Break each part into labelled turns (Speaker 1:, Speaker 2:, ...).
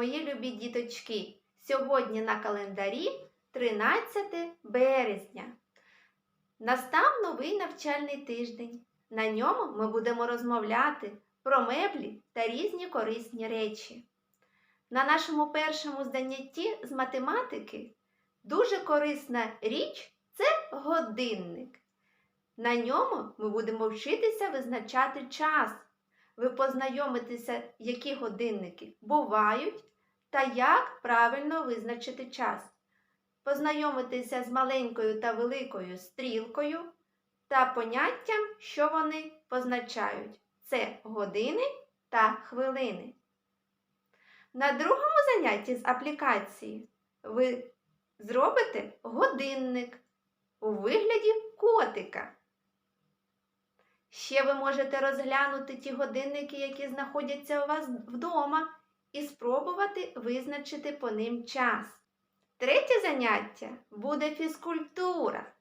Speaker 1: мої любі діточки! Сьогодні на календарі 13 березня. Настав новий навчальний тиждень. На ньому ми будемо розмовляти про меблі та різні корисні речі. На нашому першому занятті з математики дуже корисна річ це годинник. На ньому ми будемо вчитися визначати час. Ви познайомитеся, які годинники бувають та як правильно визначити час. Познайомитися з маленькою та великою стрілкою та поняттям, що вони позначають. Це години та хвилини. На другому занятті з аплікації ви зробите годинник у вигляді котика. Ще ви можете розглянути ті годинники, які знаходяться у вас вдома, і спробувати визначити по ним час. Третє заняття буде фізкультура.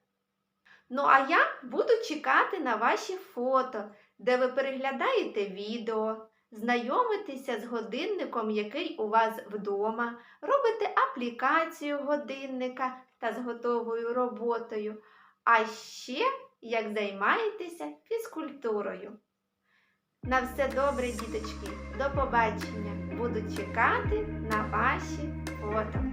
Speaker 1: Ну, а я буду чекати на ваші фото, де ви переглядаєте відео, знайомитеся з годинником, який у вас вдома, робите аплікацію годинника та з готовою роботою. А ще як займаєтеся фізкультурою. На все добре, діточки, до побачення! Буду чекати на ваші фото.